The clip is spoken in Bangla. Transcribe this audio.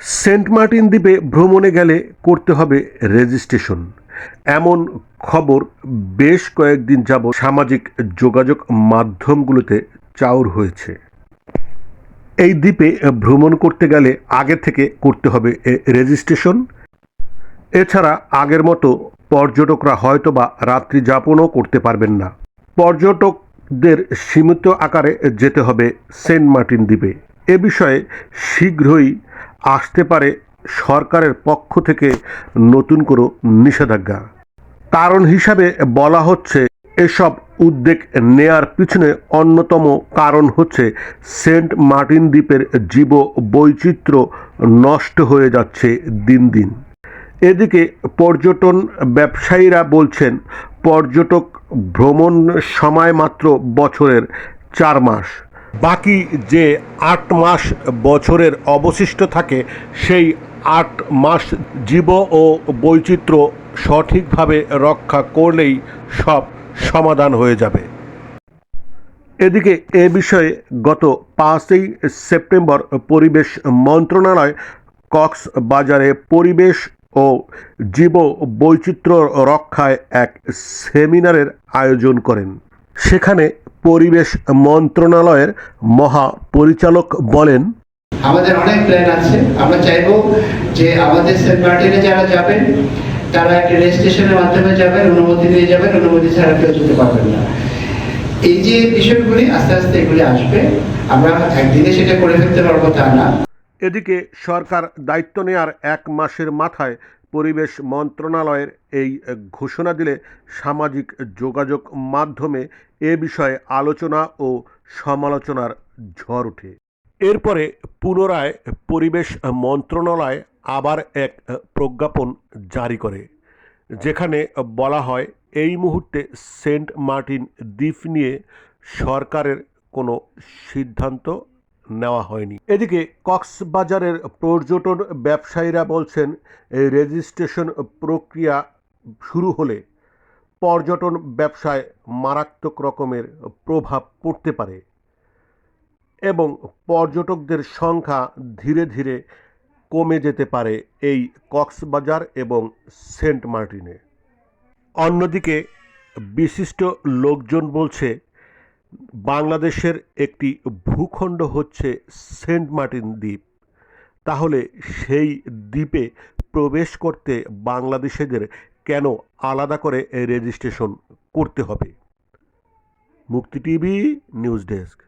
সেন্ট মার্টিন দ্বীপে ভ্রমণে গেলে করতে হবে রেজিস্ট্রেশন। এমন খবর বেশ কয়েকদিন যাব সামাজিক যোগাযোগ মাধ্যমগুলোতে চাউর হয়েছে। এই দ্বীপে ভ্রমণ করতে গেলে আগে থেকে করতে হবে রেজিস্ট্রেশন। এছাড়া আগের মতো পর্যটকরা হয়তো বা রাত্রি যাপনও করতে পারবেন না। পর্যটকদের সীমিত আকারে যেতে হবে সেন্ট মার্টিন দ্বীপে। এ বিষয়ে শীঘ্রই আসতে পারে সরকারের পক্ষ থেকে নতুন কোনো নিষেধাজ্ঞা। কারণ হিসাবে বলা হচ্ছে, এসব উদ্যোগ নেয়ার পিছনে অন্যতম কারণ হচ্ছে সেন্ট মার্টিন দ্বীপের জীব বৈচিত্র্য নষ্ট হয়ে যাচ্ছে দিন দিন। এদিকে পর্যটন ব্যবসায়ীরা বলছেন, পর্যটক ভ্রমণ সময় মাত্র বছরের চার মাস। বাকি যে আট মাস বছরের অবশিষ্ট থাকে, সেই আট মাস জীব ও বৈচিত্র্য সঠিকভাবে রক্ষা করলেই সব সমাধান হয়ে যাবে। এদিকে এ বিষয়ে গত পাঁচই সেপ্টেম্বর পরিবেশ মন্ত্রণালয় কক্সবাজারে পরিবেশ ও জীব বৈচিত্র্য রক্ষায় এক সেমিনারের আয়োজন করেন। সেখানে পরিবেশ মন্ত্রণালয়ের মহা পরিচালক বলেন আমাদের অনেক প্ল্যান আছে। আমরা চাইব যে আমাদের সেন্ট মার্টিনে যারা যাবেন তারা একটা রেজিস্ট্রেশনের মাধ্যমে যাবেন অনুমতি নিয়ে যাবেন অনুমতি ছাড়া কেউ যেতে পারবেন না। এই যে বিষয়গুলি আস্তে আস্তে এগুলি আসবে আমরা একদিনে সেটা করে ফেলতে পারব তা না। এদিকে সরকার দায়িত্ব নেয়ার এক মাসের মাথায় পরিবেশ মন্ত্রণালয়ের এই ঘোষণা দিলে সামাজিক যোগাযোগ মাধ্যমে এ বিষয়ে আলোচনা ও সমালোচনার ঝড় ওঠে। এরপরে পুনরায় পরিবেশ মন্ত্রণালয় আবার এক প্রজ্ঞাপন জারি করে, যেখানে বলা হয়, এই মুহূর্তে সেন্ট মার্টিন দ্বীপ নিয়ে সরকারের কোনো সিদ্ধান্ত নেওয়া হয়নি। এদিকে কক্সবাজারের পর্যটন ব্যবসায়ীরা বলছেন রেজিস্ট্রেশন প্রক্রিয়া শুরু হলে পর্যটন ব্যবসায় মারাত্মক রকমের প্রভাব পড়তে পারে এবং পর্যটকদের সংখ্যা ধীরে ধীরে কমে যেতে পারে এই কক্সবাজার এবং সেন্ট মার্টিনে। অন্যদিকে বিশিষ্ট লোকজন বলছে বাংলাদেশের একটি ভূখণ্ড হচ্ছে সেন্ট মার্টিন দ্বীপ। তাহলে সেই দ্বীপে প্রবেশ করতে বাংলাদেশিদের কেন আলাদা করে রেজিস্ট্রেশন করতে হবে? মুক্তি টিভি, নিউজ ডেস্ক।